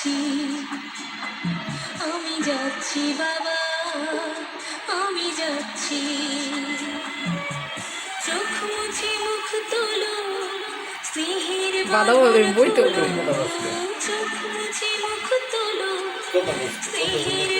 যাচ্ছি। আমি যাচ্ছি বাবা আমি যাচ্ছি। চোখ মুছে মুখ তোলো স্নেহের। চোখ মুছে মুখ তোলো। স্নেহের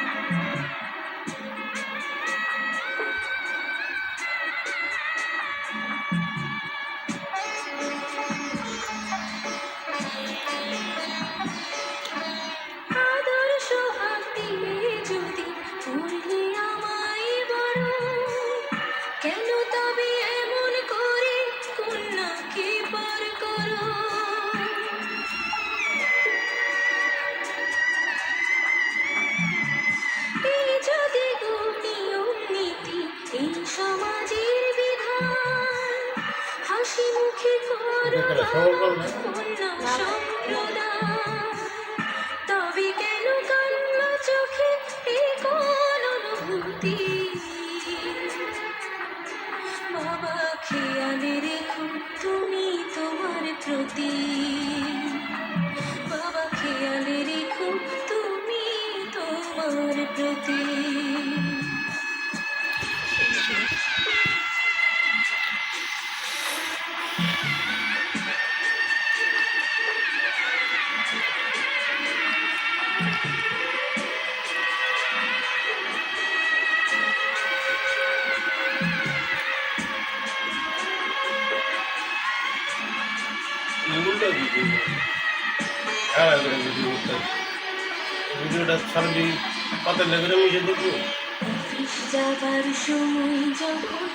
সমাজের বিধান। হাসি মুখে করো কন্যা সম্প্রদান। তবে কেন কান্না চোখে এই কোন অনুভূতি? বাবা খেয়ালে রেখো তুমি তোমার প্রতি। বাবা খেয়ালে রেখো তুমি তোমার প্রতি। হ্যাঁ ভিডিওটা ভিডিওটা ছাড়বি পাতে লেগে মিশে দেখবো